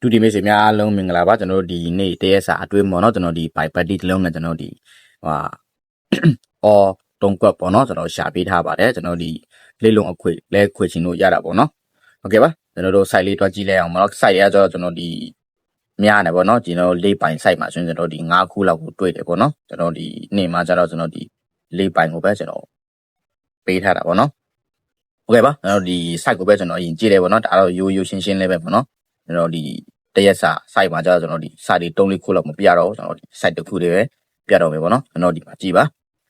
ဒုတိယမိတ်ဆွေများအားလုံးမင်္ဂလာပါကျွန်တော်တို့ဒီနေ့တရက်စာအတွင်းပေါ့နော်ကျွန်တော်ဒီ by party တစ်လုံးနဲ့ကျွန်တော်ဒီဟာအော်တုံးကွက်ပေါ့နော်ကျွန်တော်ရှာပေးထားပါတယ်ကျွန်တော်ဒီလေးလုံးအခွေလဲခွေချင်လို့ရတာပေါ့နော်โอเคပါကျွန်တော်တို့ site လေးတွက်ကြည့်လိုက်အောင်ပေါ့နော် site ရဆိုတော့ကျွန်တော်ဒီများနေပေါ့နော်ကျွန်တော်လေးပိုင် site မှာဆိုရင်ကျွန်တော်ဒီ9ခုလောက်ကိုတွေ့တယ်ပေါ့နော်ကျွန်တော်ဒီနေ့မှာကျတော့ကျွန်တော်ဒီလေးပိုင်ကိုပဲကျွန်တော်ပေးထားတာပေါ့နော်โอเคပါကျွန်တော်ဒီ site ကိုပဲကျွန်တော်အရင်ကြည့်တယ်ပေါ့နော်ဒါတော့ရိုးရိုးရှင်းရှင်းလေးပဲပေါ့နော် ကျွန်တော်ဒီတရက်စာ site မှာကျတော့ကျွန်တော်ဒီ site တွေ3လေးခုလောက်မပြတော့ဘူးကျွန်တော်ဒီ site တစ်ခုတွေပဲပြတော့မယ်ပေါ့နော်ကျွန်တော်ဒီမှာကြည့်ပါ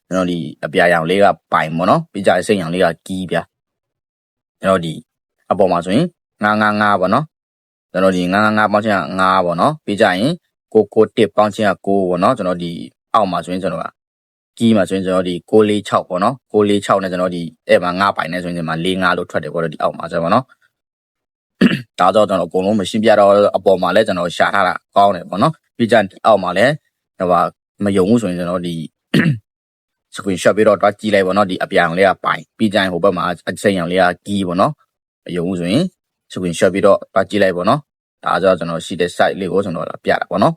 ကျွန်တော်ဒီအပြာရောင်လေးကပိုင်ပေါ့နော်ပြကြအစိမ်းရောင်လေးကကီးပြကျွန်တော်ဒီအပေါ်မှာဆိုရင်999ပေါ့နော်ကျွန်တော်ဒီ999ပေါင်းချင်းက9ပေါ့နော်ပြကြရင်661ပေါင်းချင်းက6ပေါ့နော်ကျွန်တော်ဒီအောက်မှာဆိုရင်ကျွန်တော်ကကီးမှာဆိုရင်ကျွန်တော်ဒီ646ပေါ့နော်646နဲ့ကျွန်တော်ဒီအဲ့မှာ9ပိုင်နဲ့ဆိုရင်ဒီမှာ45လို့ထွက်တယ်ပေါ့နော်ဒီအောက်မှာဆိုပေါ့နော် ဒါကြောင့်ကျွန်တော်အကုန်လုံးမရှင်းပြတော့အပေါ်မှာလည်းကျွန်တော်ရှာထားတာကောင်းတယ်ပေါ့နော်ပြီးကြအောက်မှာလည်းဟိုပါမယုံဘူးဆိုရင်ကျွန်တော်ဒီ screen shot ပြီးတော့တွားကြည့်လိုက်ပေါ့နော်ဒီအပြာရောင်လေးကပိုင်ပြီးကြရင်ဟိုဘက်မှာအစိမ်းရောင်လေးကကီးပေါ့နော်မယုံဘူးဆိုရင် screen shot ပြီးတော့တွားကြည့်လိုက်ပေါ့နော်ဒါကြောင့်ကျွန်တော်ရှိတဲ့ site လေးကိုကျွန်တော်လာပြတာပေါ့နော်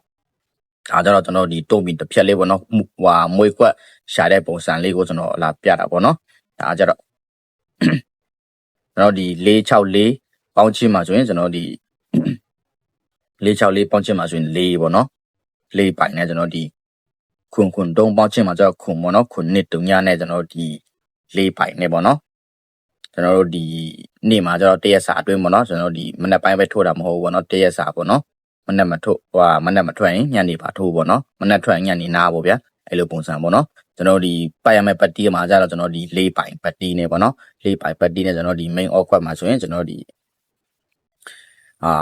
ဒါကြောင့်ကျွန်တော်ဒီတုံးပြီးတစ်ဖြက်လေးပေါ့နော်ဟွာမွေခွက်ရှာတဲ့ပုံစံလေးကိုကျွန်တော်လာပြတာပေါ့နော်ဒါကြတော့ကျွန်တော်ဒီ664 ပေါင်းချင်းမှာဆိုရင်ကျွန်တော်ဒီ664ပေါင်းချင်းမှာဆိုရင်4ပေါ့နော်4ပိုင်နဲ့ကျွန်တော်ဒီခွန်ခွန်တုံးပေါင်းချင်းမှာကျတော့ခွန်ပေါ့နော်ခွန်နှစ်တုံညနဲ့ကျွန်တော်ဒီ4ပိုင်နဲ့ပေါ့နော်ကျွန်တော်တို့ဒီနေ့မှာကျတော့တရက်စာအတွင်းပေါ့နော်ကျွန်တော်ဒီမနေ့ပိုင်းပဲထိုးတာမဟုတ်ဘူးပေါ့နော်တရက်စာပေါ့နော်မနေ့မထိုးဟိုမနေ့မထွက်ရင်ညနေပါထိုးပေါ့နော်မနေ့ထွက်ရင်ညနေနားပေါ့ဗျာအဲ့လိုပုံစံပေါ့နော်ကျွန်တော်ဒီပတ်ရမယ့်ပတ်တီးမှာကျတော့ကျွန်တော်ဒီ၄ပိုင်ပတ်တီးနဲ့ပေါ့နော်လေးပိုင်ပတ်တီးနဲ့ကျွန်တော်ဒီ main awkward မှာဆိုရင်ကျွန်တော်ဒီ အာ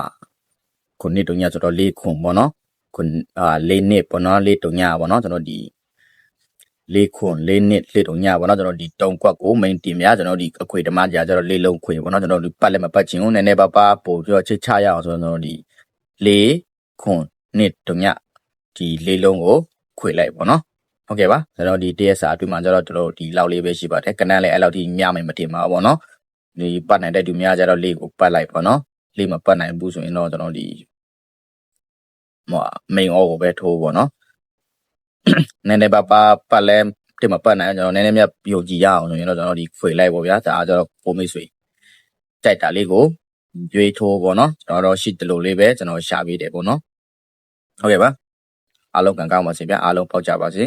ခုနှစ်တုံညဆိုတော့လေးခွန်ပေါ့နော်ခုအာလေးနှစ်ပေါ့နော်လေးတုံညပေါ့နော်ကျွန်တော်ဒီလေးခွန်လေးနှစ်လေးတုံညပေါ့နော်ကျွန်တော်ဒီတုံကွက်ကို main တင်များကျွန်တော်ဒီအခွေဓမ္မကြာကျွန်တော်လေးလုံးခွေပေါ့နော်ကျွန်တော်ဒီပတ်လည်းမပတ်ချင်ဘူးနည်းနည်းပါးပါးပို့ပြီးတော့ချစ်ချရအောင်ဆိုတော့ကျွန်တော်ဒီလေးခွန်နှစ်တုံညဒီလေးလုံးကိုခွေလိုက်ပေါ့နော်ဟုတ်ကဲ့ပါကျွန်တော်ဒီ TS အတွင်းမှာကျတော့ကျွန်တော်ဒီလောက်လေးပဲရှိပါတယ်ကနန်းလည်းအဲ့လောက်ထိမြမယ်မတင်ပါဘူးပေါ့နော်ဒီပတ်နိုင်တဲ့သူများကျတော့လေးကိုပတ်လိုက်ပေါ့နော် လေးမပတ်နိုင်ဘူးဆိုရင်တော့ကျွန်တော်ဒီဟို main all ကိုပဲထိုးပေါ့နော်နည်းနည်းပါးပါးပတ်လဲတင်မပတ်နိုင်ကျွန်တော်နည်းနည်းမြယုံကြည်ရအောင်ဆိုရင်တော့ကျွန်တော်ဒီခွေလိုက်ပေါ့ဗျာဒါအားကျတော့ပုံမိတ်ဆွေကြိုက်တာလေးကိုရွေးထိုးပေါ့နော်ကျွန်တော်တော့ရှိတယ်လို့လေးပဲကျွန်တော်ရှာပေးတယ်ပေါ့နော်ဟုတ်ကဲ့ပါအားလုံးကံကောင်းပါစေဗျာအားလုံးပေါက်ကြပါစေ